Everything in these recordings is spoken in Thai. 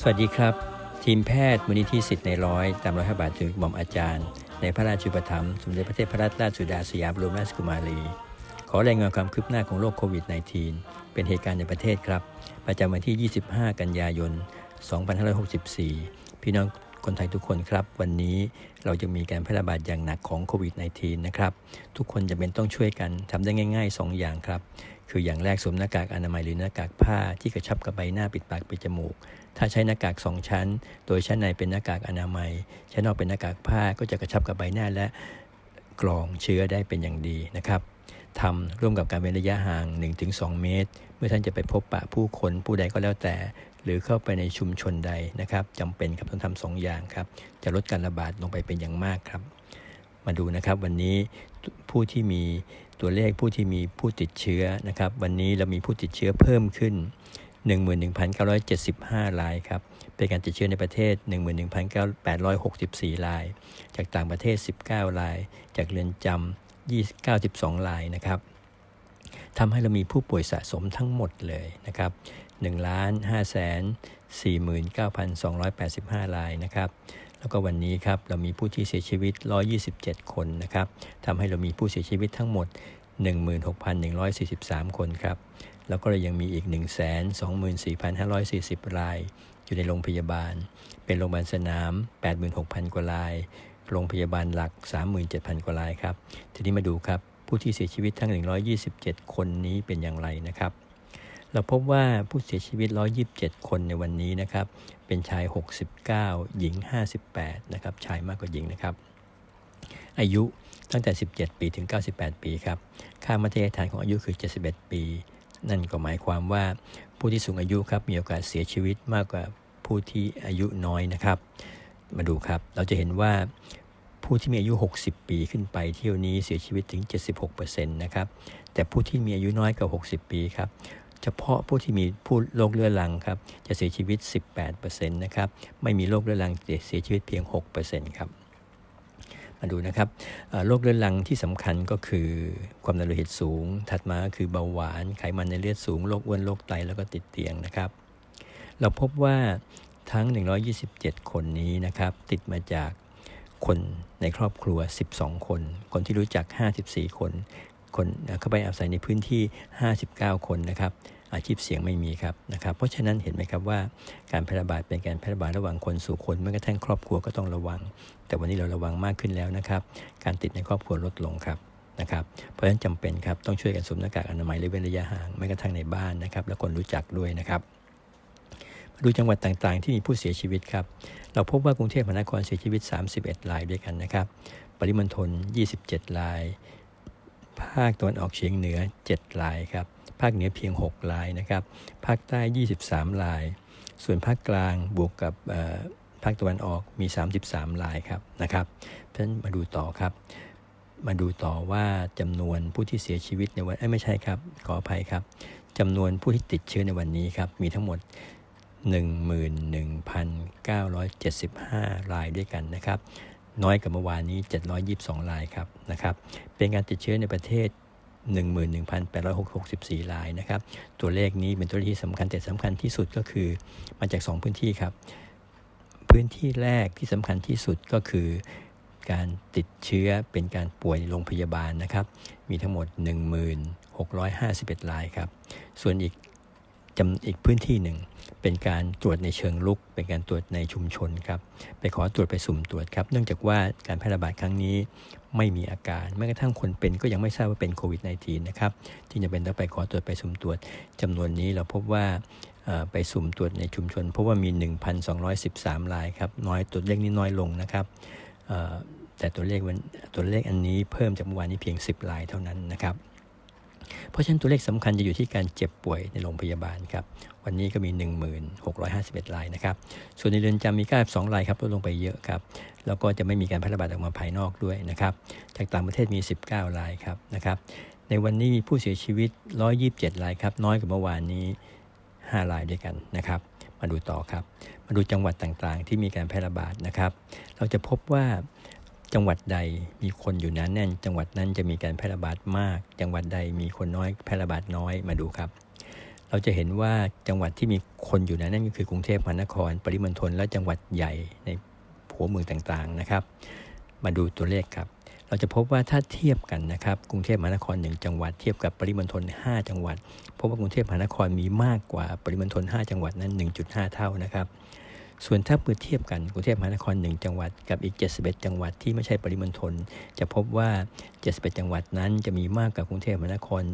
สวัสดีครับ ทีมแพทย์มูลนิธิสิทธิ์ในร้อยตามร้อยพระบาทถึงหม่อมอาจารย์ ในพระราชูปถัมภ์สมเด็จพระเทพรัตนราชสุดาสยามบรมราชกุมารี ขอรายงานความคืบหน้าของโรคโควิด -19 เป็นเหตุการณ์ในประเทศครับ ประจำวันที่ 25 กันยายน 2564 พี่น้องคนไทยทุกคนครับ วันนี้เราจะมีการแพร่ระบาดอย่างหนักของโควิด -19 นะครับ ทุกคนจะเป็นต้องช่วยกันทำได้ง่าย ๆ 2 อย่างครับ คืออย่างแรกสวมหน้ากากอนามัยหรือหน้ากากผ้าที่กระชับกับใบหน้าปิดปากปิดจมูก ถ้าใช้หน้ากากสองชั้น โดยชั้นในเป็นหน้ากากอนามัย ชั้นนอกเป็นหน้ากากผ้าก็จะกระชับกับใบหน้าและกรองเชื้อได้เป็นอย่างดีนะครับทำร่วมกับการเว้นระยะห่าง 1-2 เมตร เมื่อท่านจะไปพบปะผู้คนผู้ใดก็แล้วแต่ หรือเข้าไปในชุมชนใดนะครับจำเป็นครับต้องทำสองอย่างครับ จะลดการระบาดลงไปเป็นอย่างมากครับ มาดูนะครับวันนี้ผู้ที่มีตัวเลขผู้ที่มีผู้ติดเชื้อนะครับ วันนี้เรามีผู้ติดเชื้อเพิ่มขึ้น 11,975 รายครับ เป็นการติดเชื้อในประเทศ 11,864 ราย จากต่างประเทศ 19 ราย จากเรือนจำ92 รายนะครับทำให้เรามีผู้ป่วยสะสมทั้งหมดเลยนะครับ1ล้าน5แสน49,285 รายนะครับ แล้วก็วันนี้ครับเรามีผู้ที่เสียชีวิต 127 คนนะครับทำให้เรามีผู้เสียชีวิตทั้งหมด 16,143 คนครับ แล้วก็เรายังมีอีก 124,540 ราย อยู่ในโรงพยาบาล เป็นโรงพยาบาลสนาม 86,000 กว่าราย โรงพยาบาลหลัก 37,000 กว่ารายครับ ทีนี้มาดูครับ ผู้ที่เสียชีวิตทั้ง 127 คนนี้เป็นอย่างไรนะครับ เราพบว่าผู้เสียชีวิต 127 คนในวันนี้นะครับ เป็นชาย 69 หญิง 58 นะครับ ชายมากกว่าหญิงนะครับ อายุตั้งแต่ 17 ปีถึง 98 ปีครับ ค่ามาตรฐานของอายุคือ 71 ปี นั่นก็หมายความว่าผู้ที่สูงอายุครับมีโอกาสเสียชีวิตมากกว่าผู้ที่อายุน้อยนะครับ มาดูครับเราจะเห็นว่าผู้ที่มีอายุ 60 ปีขึ้นไปเที่ยวนี้เสียชีวิตถึง 76%นะครับแต่ผู้ที่มีอายุน้อยกว่า 60 ปีครับเฉพาะผู้ที่มีผู้โรคเรื้อรังครับจะเสียชีวิต 18%นะครับไม่มีโรคเรื้อรังเสียชีวิตเพียง 6%ครับ มาดูนะครับโรคเรื้อรังที่สำคัญก็คือความดันโลหิตสูง ถัดมาคือเบาหวาน ไขมันในเลือดสูง โรคอ้วน โรคไต แล้วก็ติดเตียงนะครับ เราพบว่าทั้ง 127 คนนี้นะครับ ติดมาจากคนในครอบครัว 12 คน คนที่รู้จัก 54 คน คนเข้าไปอาศัยในพื้นที่ 59 คนนะครับ อาชีพเสี่ยงไม่มีครับนะครับเพราะฉะนั้นเห็นไหมครับว่าการแพร่ระบาดเป็นการแพร่ระบาดระหว่างคนสู่คนแม้กระทั่งครอบครัวก็ต้องระวัง แต่วันนี้เราระวังมากขึ้นแล้วนะครับ การติดในครอบครัวลดลงครับนะครับเพราะฉะนั้นจำเป็นครับต้องช่วยกันสวมหน้ากากอนามัยและเว้นระยะห่างแม้กระทั่งในบ้านนะครับ และคนรู้จักด้วยนะครับมาดูจังหวัดต่างๆ ที่มีผู้เสียชีวิตครับ เราพบว่ากรุงเทพมหานครเสียชีวิต 31 รายด้วยกันนะครับ ปริมณฑล 27 ราย ภาคตะวันออกเฉียงเหนือ 7 รายครับ ภาคเหนือเพียง6รายนะครับ ภาคใต้ 23ราย ส่วนภาคกลางบวกกับภาคตะวันออกมี 33รายครับนะครับเพราะฉะนั้นมาดูต่อครับ มาดูต่อว่าจำนวนผู้ที่เสียชีวิตในวันไม่ใช่ครับ ขออภัยครับจำนวนผู้ที่ติดเชื้อในวันนี้ครับ มีทั้งหมด 11,975 รายด้วยกันนะครับ น้อยกว่าเมื่อวานนี้ 722 รายครับนะครับ เป็นการติดเชื้อในประเทศ 11,864รายนะครับ ตัวเลขนี้เป็นตัวเลขที่สำคัญแต่สำคัญที่สุดก็คือมาจาก 2 พื้นที่ครับ พื้นที่แรกที่สำคัญที่สุดก็คือการติดเชื้อเป็นการป่วยโรงพยาบาลนะครับ มีทั้งหมด 1651รายครับ ส่วนอีก อีกพื้นที่หนึ่ง เป็นการตรวจในเชิงลุก เป็นการตรวจในชุมชนครับ ไปขอตรวจไปสุ่มตรวจครับ เนื่องจากว่าการแพร่ระบาดครั้งนี้ไม่มีอาการ แม้กระทั่งคนเป็นก็ยังไม่ทราบว่าเป็นโควิด -19 นะครับ ที่จะเป็นต้องไปขอตรวจไปสุ่มตรวจจำนวนนี้เราพบว่าไปสุ่มตรวจในชุมชน เพราะว่ามี 1,213รายครับ น้อยตัวเลขนี้น้อยลงนะครับแต่ตัวเลขตัวเลขอันนี้เพิ่มจากเมื่อวานนี้เพียง 10รายเท่านั้นนะครับ เพราะฉะนั้นตัวเลขสำคัญจะอยู่ที่การเจ็บป่วยในโรงพยาบาลครับ วันนี้ก็มี 1651รายนะครับ ส่วนในเรือนจำมี 92รายครับลดลงไปเยอะครับ แล้วก็จะไม่มีการแพร่ระบาดออกมาภายนอกด้วยนะครับ จากต่างประเทศมี 19รายครับนะครับ ในวันนี้มีผู้เสียชีวิต 127รายครับน้อยกว่าเมื่อวานนี้ 5 รายด้วยกันนะครับ มาดูต่อครับ มาดูจังหวัดต่างๆ ที่มีการแพร่ระบาดนะครับ เราจะพบว่า จังหวัดใดมีคนอยู่นั้นแน่น จังหวัดนั้นจะมีการแพร่ระบาดมาก จังหวัดใดมีคนน้อยแพร่ระบาดน้อยมาดูครับ เราจะเห็นว่าจังหวัดที่มีคนอยู่นั้นนั่นก็คือกรุงเทพมหานคร ปริมณฑลและจังหวัดใหญ่ในหัวเมืองต่างๆนะครับ มาดูตัวเลขครับ เราจะพบว่าถ้าเทียบกันนะครับ กรุงเทพมหานคร 1 จังหวัดเทียบกับปริมณฑล5 จังหวัดพบว่ากรุงเทพมหานครมีมากกว่าปริมณฑล5 จังหวัดนั้น 1.5 เท่านะครับ ส่วนถ้าเปรียบเทียบกันกรุงเทพมหานคร 1 จังหวัดกับอีก 71 จังหวัดที่ไม่ใช่ปริมณฑลจะพบว่า 71 จังหวัดนั้นจะมีมากกว่ากรุงเทพมหานคร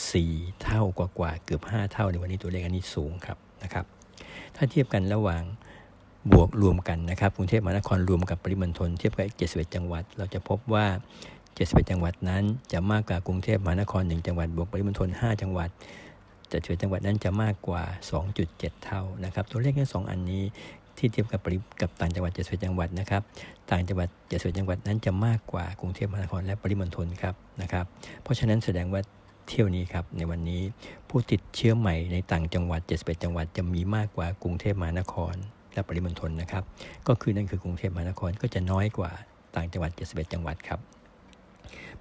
4 เท่ากว่ากว่าเกือบ 5 เท่าในวันนี้ตัวเลขอันนี้สูงครับนะครับ ถ้าเทียบกันระหว่างบวกรวมกันนะครับกรุงเทพมหานครรวมกับปริมณฑลเทียบกับ71 จังหวัด เราจะพบว่า71จังหวัดนั้นจะมากกว่ากรุงเทพมหานคร 1 จังหวัด บวกปริมณฑล5จังหวัดแต่71จังหวัดนั้นจะมากกว่า 2.7 เท่านะครับ ตัวเลขทั้งสองอันนี้ ที่เทียบกับปริกับต่างจังหวัด71จังหวัดนะครับ ต่างจังหวัด71จังหวัดนั้นจะมากกว่ากรุงเทพมหานครและปริมณฑลครับนะครับ เพราะฉะนั้นแสดงว่าเที่ยวนี้ครับในวันนี้ผู้ติดเชื้อใหม่ในต่างจังหวัด 71 จังหวัดจะมีมากกว่ากรุงเทพมหานคร และปริมณฑลนะครับ ก็คือนั่นคือกรุงเทพมหานครก็จะน้อยกว่าต่างจังหวัด 71 จังหวัดครับ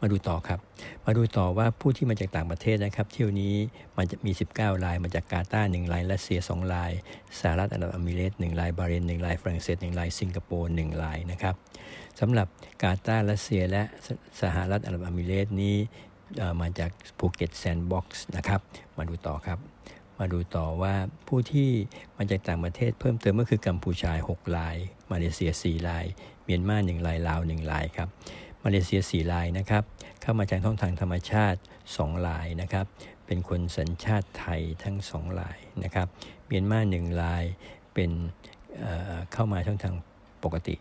มาดูต่อครับ มาดูต่อว่าผู้ที่มาจากต่างประเทศนะครับ เที่ยวนี้มันจะมี 19รายมาจากกาตาร์1รายรัสเซีย 2 รายสหรัฐอาหรับเอมิเรตส์1รายบาเรน1รายฝรั่งเศส1รายสิงคโปร์1รายนะครับสำหรับกาตาร์รัสเซียและสหรัฐอาหรับเอมิเรตส์นี้มาจากภูเก็ตแซนด์บ็อกซ์นะครับ มาดูต่อครับ มาดูต่อว่าผู้ที่มาจากต่างประเทศเพิ่มเติมก็คือกัมพูชา6ราย มาเลเซีย 4 ราย เมียนมา 1 ราย ลาว 1 รายครับ มาเลเซีย4รายนะครับ เข้ามาจากท่องทางธรรมชาติ2รายนะครับ เป็นคนสัญชาติไทยทั้ง2รายนะครับ เมียนมา1รายเป็นเเข้ามาช่องทางปกติ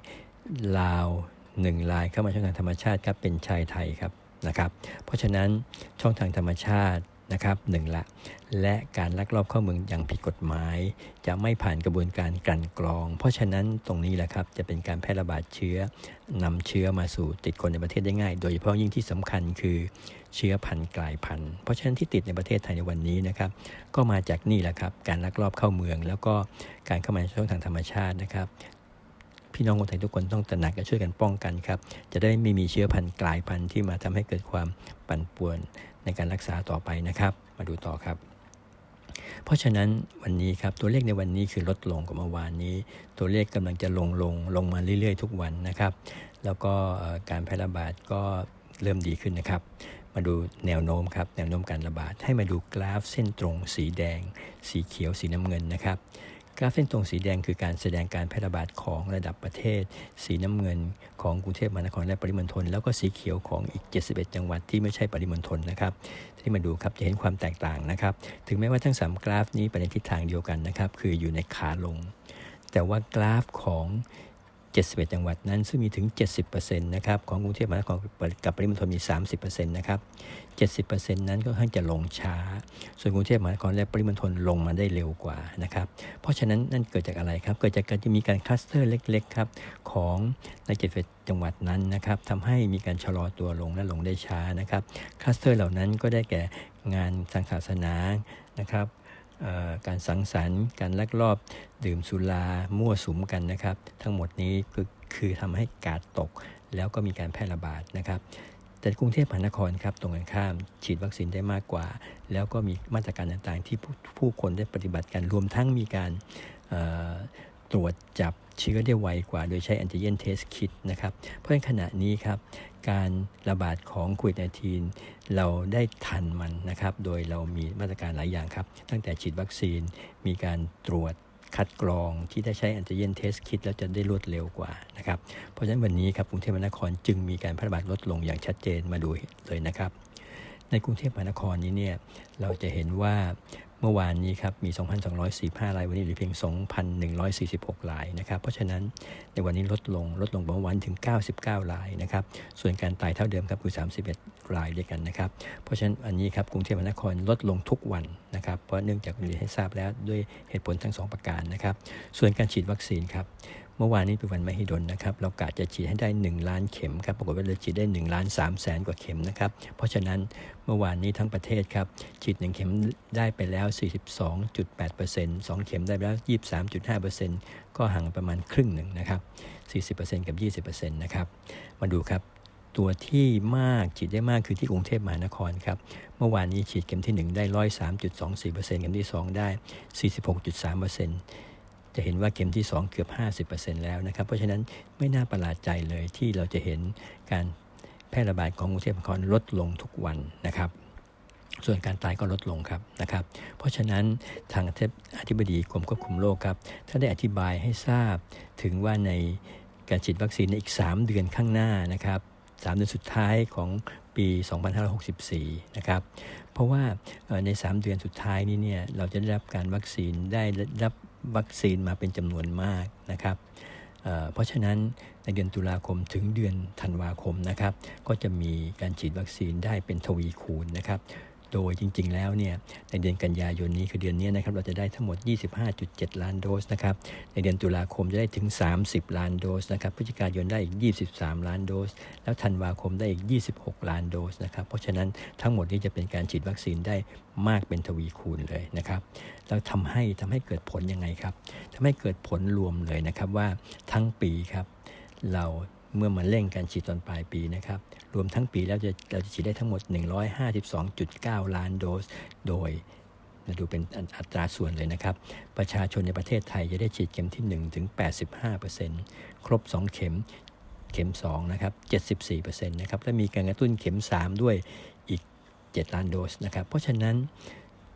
ลาว1รายเข้ามาช่องทางธรรมชาติครับเป็นชายไทยครับนะครับ เพราะฉะนั้นช่องทางธรรมชาติ นะครับหนึ่งละและการลักลอบเข้าเมืองอย่างผิดกฎหมาย จะไม่ผ่านกระบวนการกลั่นกรอง เพราะฉะนั้นตรงนี้แหละครับจะเป็นการแพร่ระบาดเชื้อนำเชื้อมาสู่ติดคนในประเทศได้ง่าย โดยเฉพาะยิ่งที่สำคัญคือเชื้อพันธุ์กลายพันธุ์ เพราะฉะนั้นที่ติดในประเทศไทยในวันนี้นะครับก็มาจากนี่แหละครับการลักลอบเข้าเมือง แล้วก็การเข้ามาในช่องทางธรรมชาตินะครับ พี่น้องคนไทยทุกคนต้องตระหนักและช่วยกันป้องกันครับ จะได้ไม่มีเชื้อพันธุ์กลายพันธุ์ที่มาทำให้เกิดความปั่นป่วนในการรักษาต่อไปนะครับ มาดูต่อครับ เพราะฉะนั้นวันนี้ครับตัวเลขในวันนี้คือลดลงกว่าเมื่อวานนี้ ตัวเลขกำลังจะลงลงลงมาเรื่อยๆ ทุกวันนะครับ แล้วก็การแพร่ระบาดก็เริ่มดีขึ้นนะครับ มาดูแนวโน้มครับแนวโน้มการระบาดให้มาดูกราฟเส้นตรง สีแดง สีเขียวสีน้ำเงินนะครับ กราฟเส้นตรงสีแดงคือการแสดงการแพร่ระบาดของระดับประเทศ สีน้ำเงินของกรุงเทพมหานครและปริมณฑลแล้วก็สีเขียวของอีก 71 จังหวัดที่ไม่ใช่ปริมณฑลนะครับที่มาดูครับจะเห็นความแตกต่างนะครับ ถึงแม้ว่าทั้ง 3 กราฟนี้ไปในทิศทางเดียวกันนะครับ คืออยู่ในขาลง แต่ว่ากราฟของ 71 จังหวัดนั้น ซึ่งมีถึง 70%นะครับของกรุงเทพมหานครกับปริมณฑลมี 30%นะครับ 70%นั้นก็ค่อนจะลงช้า ส่วนกรุงเทพมหานครและปริมณฑลลงมาได้เร็วกว่านะครับ เพราะฉะนั้นนั่นเกิดจากอะไรครับ เกิดจากการที่มีการคลัสเตอร์เล็กๆครับของใน71จังหวัดนั้นนะครับทำให้มีการชะลอตัวลงและลงได้ช้านะครับ คลัสเตอร์เหล่านั้นก็ได้แก่งานทางศาสนานะครับ การสังสรรค์ การลักลอบดื่มสุรามั่วสุมกันนะครับ ทั้งหมดนี้คือคือทำให้กาดตก แล้วก็มีการแพร่ระบาดนะครับ แต่กรุงเทพมหานครครับตรงกันข้าม ฉีดวัคซีนได้มากกว่า แล้วก็มีมาตรการต่างๆ ที่ผู้คนได้ปฏิบัติกันรวมทั้งมีการ ตรวจจับเชื้อได้ไวกว่าโดยใช้แอนติเจนเทสคิดนะครับ เพราะในขณะนี้ครับ การระบาดของโควิด -19 เราได้ทันมันนะครับ โดยเรามีมาตรการหลายอย่างครับ ตั้งแต่ฉีดวัคซีนมีการตรวจคัดกรองที่ได้ใช้แอนติเจนเทสคิดแล้วจะได้รวดเร็วกว่านะครับ เพราะฉะนั้นวันนี้ครับกรุงเทพมหานครจึงมีการแพร่ระบาดลดลงอย่างชัดเจนมาดูเลยนะครับ ในกรุงเทพมหานครนี้เนี่ยเราจะเห็นว่า เมื่อวานนี้ครับมี 2,245รายวันนี้เหลือเพียง 2,146รายนะครับ เพราะฉะนั้นในวันนี้ลดลงลดลงเมื่อวันถึง 99รายนะครับ ส่วนการตายเท่าเดิมครับคือ 31 รายด้วยกันนะครับ เพราะฉะนั้นอันนี้ครับกรุงเทพมหานครลดลงทุกวันนะครับ เพราะเนื่องจากเรียนให้ทราบแล้วด้วยเหตุผลทั้ง 2 ประการนะครับ ส่วนการฉีดวัคซีนครับ เมื่อวานนี้เป็นวันมหิดลนะครับ เรากะจะฉีดให้ได้ 1 ล้านเข็มครับ ปรากฏว่าเราฉีดได้1ล้าน3แสนกว่าเข็มนะครับ เพราะฉะนั้นเมื่อวานนี้ทั้งประเทศครับ ฉีด 1 เข็มได้ไปแล้ว 42.8% 2 เข็มได้ไปแล้ว 23.5%ก็ห่างประมาณครึ่งหนึ่งนะครับ 40%กับ 20%นะครับ มาดูครับตัวที่มากฉีดได้มากคือที่กรุงเทพมหานครครับ เมื่อวานนี้ฉีดเข็มที่ 1 ได้103.24%เข็มที่ 2 ได้46.3%จ จะเห็นว่าเข็มที่ 2 เกือบ 50%แล้วนะครับ เพราะฉะนั้นไม่น่าประหลาดใจเลยที่เราจะเห็นการแพร่ระบาดของกรุงเทพมหานครลดลงทุกวันนะครับ ส่วนการตายก็ลดลงครับนะครับ เพราะฉะนั้นทางอธิบดีกรมควบคุมโรคครับท่านได้อธิบายให้ทราบถึงว่าในการฉีดวัคซีนในอีก 3 เดือนข้างหน้านะครับ3เดือนสุดท้ายของปี 2564 นะครับ เพราะว่าใน 3 เดือนสุดท้ายนี้เนี่ย เราจะได้รับการวัคซีน ได้รับ วัคซีนมาเป็นจำนวนมากนะครับเพราะฉะนั้นในเดือนตุลาคมถึงเดือนธันวาคมนะครับ ก็จะมีการฉีดวัคซีนได้เป็นทวีคูณนะครับ โดยจริง ๆ แล้วเนี่ยในเดือนกันยายนนี้คือเดือนนี้นะครับเราจะได้ทั้งหมด 25.7 ล้านโดสนะครับในเดือนตุลาคมจะได้ถึง 30 ล้านโดสนะครับพฤศจิกายนได้อีก 23 ล้านโดส แล้วธันวาคมได้อีก 26 ล้านโดสนะครับเพราะฉะนั้นทั้งหมดนี้จะเป็นการฉีดวัคซีนได้มากเป็นทวีคูณเลยนะครับแล้วทำให้ทำให้เกิดผลยังไงครับทำให้เกิดผลรวมเลยนะครับว่าทั้งปีครับเรา เมื่อมาเร่งการฉีดตอนปลายปีนะครับ รวมทั้งปีแล้วจะเราจะฉีดได้ทั้งหมด 152.9 ล้านโดส โดยมาดูเป็นอัตราส่วนเลยนะครับ ประชาชนในประเทศไทยจะได้ฉีดเข็มที่1ถึง85%ครบ 2 เข็มเข็ม2นะครับ74%นะครับและมีการกระตุ้นเข็ม 3 ด้วยอีก 7 ล้านโดสนะครับ เพราะฉะนั้น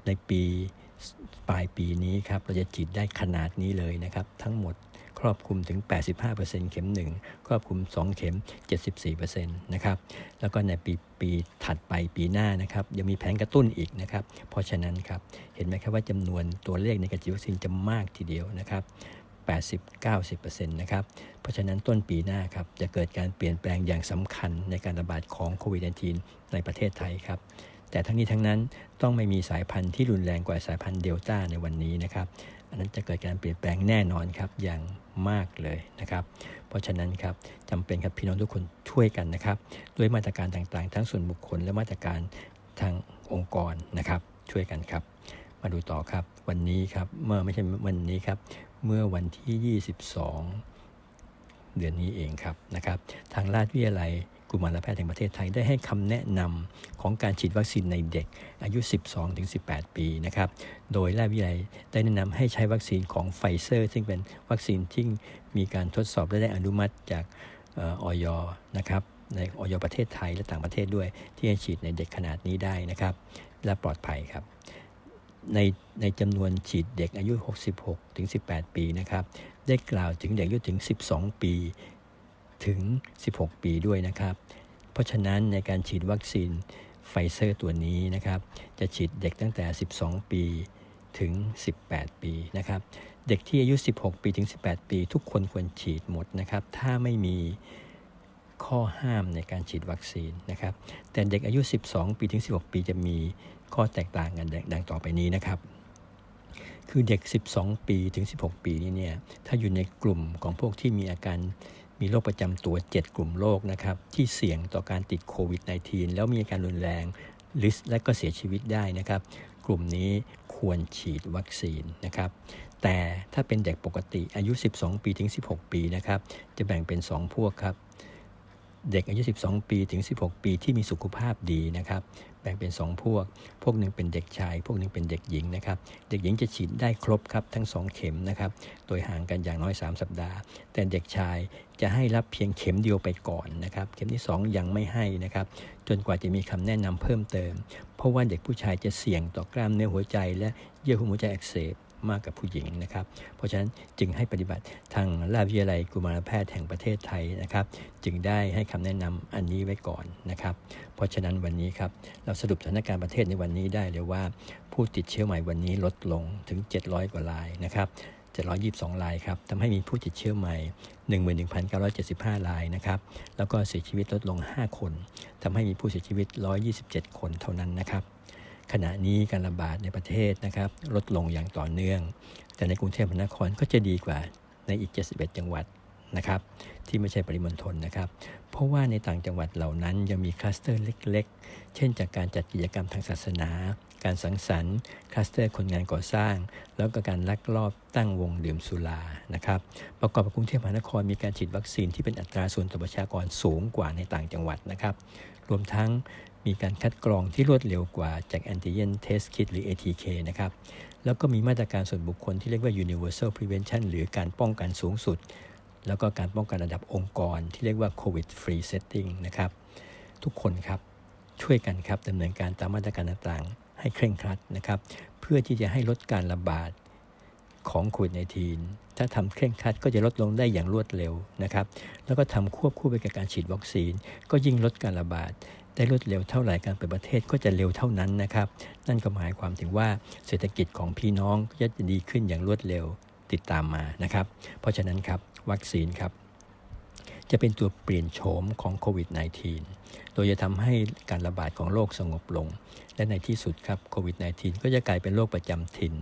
ในปีปลายปีนี้ครับเราจะฉีดได้ขนาดนี้เลยนะครับ ทั้งหมด ครอบคลุมถึง 85%เข็ม 1 ครอบคลุม 2 เข็ม 74%นะครับแล้วก็ในปีปีถัดไปปีหน้านะครับยังมีแผนกระตุ้นอีกนะครับ เพราะฉะนั้นครับเห็นไหมครับว่าจำนวนตัวเลขในการฉีดวัคซีนจะมากทีเดียวนะครับ80-90%นะครับ เพราะฉะนั้นต้นปีหน้าครับจะเกิดการเปลี่ยนแปลงอย่างสำคัญในการระบาดของโควิด -19 ในประเทศไทยครับ แต่ทั้งนี้ทั้งนั้นต้องไม่มีสายพันธุ์ที่รุนแรงกว่าสายพันธุ์เดลต้าในวันนี้นะครับ อันนั้นจะเกิดการเปลี่ยนแปลงแน่นอนครับอย่าง มากเลยนะครับ เพราะฉะนั้นครับจำเป็นครับพี่น้องทุกคนช่วยกันนะครับ ด้วยมาตรการต่างๆ ทั้งส่วนบุคคลและมาตรการทางองค์กรนะครับ ช่วยกันครับ มาดูต่อครับวันนี้ครับเมื่อไม่ใช่วันนี้ครับ เมื่อวันที่ 22 เดือนนี้เองครับนะครับ ทางราชวิทยาลัย กุมารแพทย์แห่งประเทศไทยได้ให้คำแนะนำของการฉีดวัคซีนในเด็กอายุ 12-18 ปีนะครับ โดยราชวิทยาลัยได้แนะนำให้ใช้วัคซีนของไฟเซอร์ ซึ่งเป็นวัคซีนที่มีการทดสอบและได้อนุมัติจากออยนะครับในออยประเทศไทยและต่างประเทศด้วย ที่ให้ฉีดในเด็กขนาดนี้ได้นะครับ และปลอดภัยครับ ในในจำนวนฉีดเด็กอายุ 66-18 ปีนะครับ ได้กล่าวถึงเด็กอายุถึง 12 ปี ถึง 16 ปีด้วยนะครับ เพราะฉะนั้นในการฉีดวัคซีนไฟเซอร์ตัวนี้นะครับ จะฉีดเด็กตั้งแต่ 12 ปีถึง 18 ปีนะครับ เด็กที่อายุ 16 ปีถึง 18 ปี ทุกคนควรฉีดหมดนะครับ ถ้าไม่มีข้อห้ามในการฉีดวัคซีนนะครับ แต่เด็กอายุ 12 ปีถึง 16 ปีจะมีข้อแตกต่างกันดังต่อไปนี้นะครับ คือเด็ก 12 ปีถึง 16 ปีนี้เนี่ย ถ้าอยู่ในกลุ่มของพวกที่มีอาการ มีโรคประจำตัว 7 กลุ่มโรคนะครับที่เสี่ยงต่อการติดโควิด -19 แล้วมีอาการรุนแรงลิสและก็เสียชีวิตได้นะครับ กลุ่มนี้ควรฉีดวัคซีนนะครับ แต่ถ้าเป็นเด็กปกติอายุ 12 ปีถึง 16 ปีนะครับ จะแบ่งเป็น 2 พวกครับ เด็กอายุ 12 ปีถึง 16 ปีที่มีสุขภาพดีนะครับ แบ่งเป็น 2 พวก พวกหนึ่งเป็นเด็กชาย พวกหนึ่งเป็นเด็กหญิงนะครับ เด็กหญิงจะฉีดได้ครบครับทั้ง 2 เข็มนะครับ โดยห่างกันอย่างน้อย 3 สัปดาห์ แต่เด็กชายจะให้รับเพียงเข็มเดียวไปก่อนนะครับ เข็มที่ 2 ยังไม่ให้นะครับ จนกว่าจะมีคำแนะนำเพิ่มเติม เพราะว่าเด็กผู้ชายจะเสี่ยงต่อกล้ามเนื้อหัวใจ และเยื่อหุ้มหัวใจอักเสบ มากกับผู้หญิงนะครับ เพราะฉะนั้นจึงให้ปฏิบัติทางราชวิทยาลัยกุมารแพทย์แห่งประเทศไทยนะครับ จึงได้ให้คำแนะนำอันนี้ไว้ก่อนนะครับ เพราะฉะนั้นวันนี้ครับเราสรุปสถานการณ์ประเทศในวันนี้ได้เลยว่า ผู้ติดเชื้อใหม่วันนี้ลดลงถึง 700 กว่ารายนะครับ722 รายครับ ทำให้มีผู้ติดเชื้อใหม่ 11,975 รายนะครับ แล้วก็เสียชีวิตลดลง 5 คน ทำให้มีผู้เสียชีวิต 127 คนเท่านั้นนะครับ ขณะนี้การระบาดในประเทศนะครับลดลงอย่างต่อเนื่อง แต่ในกรุงเทพมหานครก็จะดีกว่าในอีก 71 จังหวัด นะครับที่ไม่ใช่ปริมณฑลนะครับ เพราะว่าในต่างจังหวัดเหล่านั้นยังมีคลัสเตอร์เล็ก ๆ เช่น จากการจัดกิจกรรมทางศาสนา การสังสรรค์คลัสเตอร์คนงานก่อสร้าง แล้วก็การลักลอบตั้งวงดื่มสุรานะครับ ประกอบกับกรุงเทพมหานครมีการฉีดวัคซีนที่เป็นอัตราส่วนต่อประชากรสูงกว่าในต่างจังหวัดนะครับ รวมทั้งมีการคัดกรองที่รวดเร็วกว่าจากแอนติเจนเทสคิดหรือ ATK นะครับแล้วก็มีมาตรการส่วนบุคคลที่เรียกว่า universal prevention หรือการป้องกันสูงสุด แล้วก็การป้องกันระดับองค์กรที่เรียกว่า covid free setting นะครับ ทุกคนครับช่วยกันครับดำเนินการตามมาตรการต่างๆ ให้เคร่งครัดนะครับ เพื่อที่จะให้ลดการระบาดของโควิด -19 ถ้าทำเคร่งครัดก็จะลดลงได้อย่างรวดเร็วนะครับ แล้วก็ทำควบคู่ไปกับการฉีดวัคซีน ก็ยิ่งลดการระบาด ได้รวดเร็วเท่าไหร่การเปิดประเทศก็จะเร็วเท่านั้นนะครับ นั่นก็หมายความถึงว่าเศรษฐกิจของพี่น้องจะดีขึ้นอย่างรวดเร็วติดตามมานะครับ เพราะฉะนั้นครับ วัคซีนครับ จะเป็นตัวเปลี่ยนโฉมของโควิด -19 โดยจะทำให้การระบาดของโรคสงบลง และในที่สุดครับโควิด -19 ก็จะกลายเป็นโรคประจำถิ่น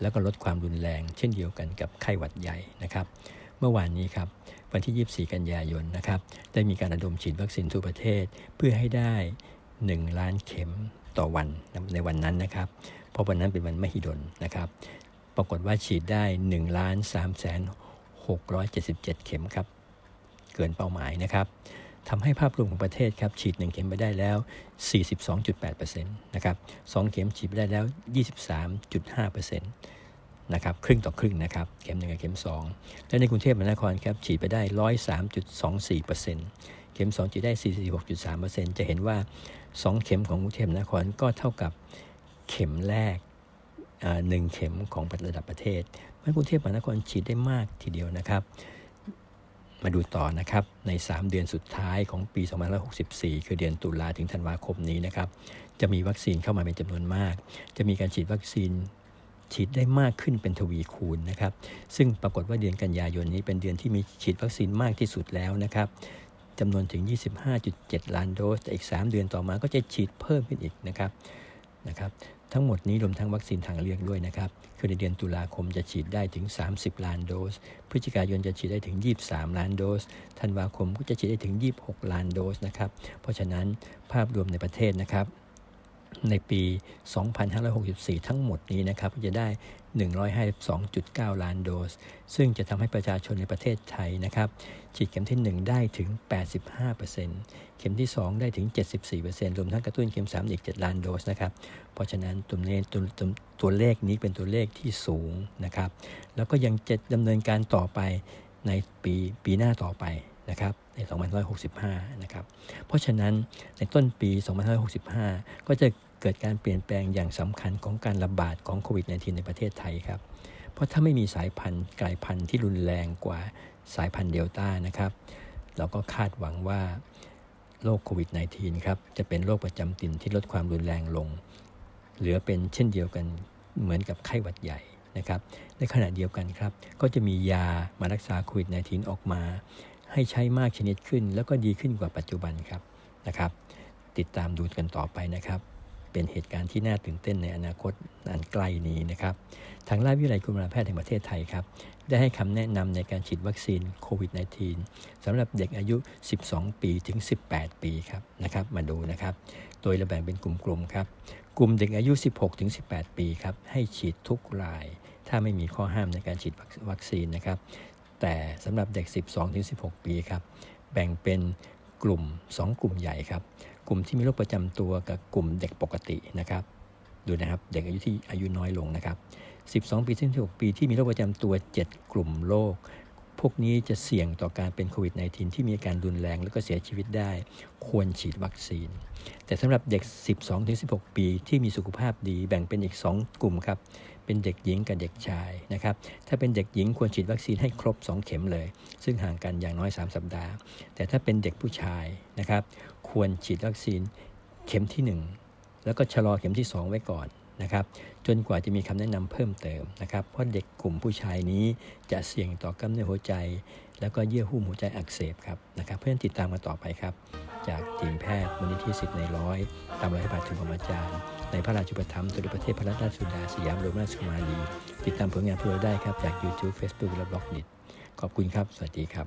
แล้วก็ลดความรุนแรง เช่นเดียวกันกับไข้หวัดใหญ่นะครับ เมื่อวานนี้ครับวันที่ 24 กันยายนนะครับได้มีการระดมฉีดวัคซีนทั่วประเทศ เพื่อให้ได้ 1 ล้านเข็มต่อวันในวันนั้นนะครับ เพราะวันนั้นเป็นวันมหิดลนะครับ ปรากฏว่าฉีดได้1ล้าน3แสน 677 เข็มครับ เกินเป้าหมายนะครับทำให้ภาพรวมของประเทศครับฉีด 1 เข็มไปได้แล้ว 42.8%นะครับ2เข็มฉีดไปได้แล้ว 23.5%นะครับครึ่งต่อครึ่งนะครับเข็ม1กับเข็ม 2 และในกรุงเทพมหานครครับฉีดไปได้ 103.24%เข็ม 2 ฉีดได้ 46.3%จะเห็นว่า 2 เข็มของกรุงเทพมหานครก็เท่ากับเข็มแรกหนึ่งเข็มของระดับประเทศ มันกรุงเทพมหานครฉีดได้มากทีเดียวนะครับ มาดูต่อนะครับใน 3 เดือนสุดท้ายของปี 2564 คือเดือนตุลาถึงธันวาคมนี้นะครับ จะมีวัคซีนเข้ามาเป็นจำนวนมาก จะมีการฉีดวัคซีนฉีดได้มากขึ้นเป็นทวีคูณนะครับ ซึ่งปรากฏว่าเดือนกันยายนนี้เป็นเดือนที่มีฉีดวัคซีนมากที่สุดแล้วนะครับจำนวนถึง 25.7 ล้านโดสแต่อีก 3 เดือนต่อมาก็จะฉีดเพิ่มขึ้นอีกนะครับ นะครับ ทั้งหมดนี้รวมทั้งวัคซีนทางเลือกด้วยนะครับ คือในเดือนตุลาคมจะฉีดได้ถึง 30 ล้านโดส พฤศจิกายนจะฉีดได้ถึง 23 ล้านโดส ธันวาคมก็จะฉีดได้ถึง 26 ล้านโดสนะครับ เพราะฉะนั้นภาพรวมในประเทศนะครับ ในปี 2564 ทั้งหมดนี้นะครับจะได้ 152.9 ล้านโดส ซึ่งจะทำให้ประชาชนในประเทศไทยนะครับ ฉีดเข็มที่ 1 ได้ถึง 85%เข็มที่ 2 ได้ถึง 74%รวมทั้งกระตุ้นเข็ม 3 อีก 7 ล้านโดสนะครับ เพราะฉะนั้นตัวเลขตัวตวตัวเลขนี้เป็นตัวเลขที่สูงนะครับ แล้วก็ยังจะดำเนินการต่อไปในปีปีหน้าต่อไป นะครับใน 2565 นะครับ เพราะฉะนั้นในต้นปี 2565 ก็จะเกิดการเปลี่ยนแปลงอย่างสำคัญของการระบาดของโควิด -19 ในประเทศไทยครับ เพราะถ้าไม่มีสายพันธุ์กลายพันธุ์ที่รุนแรงกว่าสายพันธุ์เดลต้านะครับ เราก็คาดหวังว่าโรคโควิด -19 ครับจะเป็นโรคประจำถิ่นที่ลดความรุนแรงลง เหลือเป็นเช่นเดียวกันเหมือนกับไข้หวัดใหญ่นะครับ ในขณะเดียวกันครับ ก็จะมียามารักษาโควิด -19 ออกมา ให้ใช้มากชนิดขึ้น แล้วก็ดีขึ้นกว่าปัจจุบันครับนะครับ ติดตามดูกันต่อไปนะครับ เป็นเหตุการณ์ที่น่าตื่นเต้นในอนาคตอันใกล้นี้นะครับ ทางราชวิทยาลัยกุมารแพทย์แห่งประเทศไทยครับ ได้ให้คำแนะนำในการฉีดวัคซีนโควิด -19 สำหรับเด็กอายุ 12 ปีถึง 18 ปีครับนะครับ มาดูนะครับ โดยระแบ่งเป็นกลุ่มๆครับ กลุ่มเด็กอายุ 16ถึง18 ปีครับ ให้ฉีดทุกรายถ้าไม่มีข้อห้ามในการฉีดวัคซีนนะครับ แต่สำหรับเด็ก 12-16 ปีครับ แบ่งเป็นกลุ่ม 2 กลุ่มใหญ่ครับ กลุ่มที่มีโรคประจำตัวกับกลุ่มเด็กปกตินะครับ ดูนะครับเด็กอายุที่อายุน้อยลงนะครับ 12 ปีถึง16 ปีที่มีโรคประจำตัว 7 กลุ่มโรค พวกนี้จะเสี่ยงต่อการเป็นโควิด -19 ที่มีอาการรุนแรงแล้วก็เสียชีวิตได้ ควรฉีดวัคซีน แต่สำหรับเด็ก 12-16 ปีที่มีสุขภาพดีแบ่งเป็นอีก 2 กลุ่มครับ เป็นเด็กหญิงกับเด็กชายนะครับ ถ้าเป็นเด็กหญิงควรฉีดวัคซีนให้ครบ 2 เข็มเลย ซึ่งห่างกันอย่างน้อย 3 สัปดาห์ แต่ถ้าเป็นเด็กผู้ชายนะครับ ควรฉีดวัคซีนเข็มที่ 1 แล้วก็ชะลอเข็มที่ 2 ไว้ก่อนนะครับ นกว่าจะมีคำแนะนำเพิ่มเติมนะครับ เพราะเด็กกลุ่มผู้ชายนี้จะเสี่ยงต่อกล้ามเนื้อหัวใจ แล้วก็เยื่อหุ้มหัวใจอักเสบครับนะครับ เพื่อนติดตามมาต่อไปครับ จากทีมแพทย์มูลนิธิสิทธิ์ในร้อย ตามรายบาทถึงพรมาจารย์ ในพระราชุปถัมภ์ตุลประเทศพระราชสุดาสยามรมราชกุมารีติดตามผลงานพวกเราได้ครับจาก YouTube Facebook และบล็อกดิขอบคุณครับ สวัสดีครับ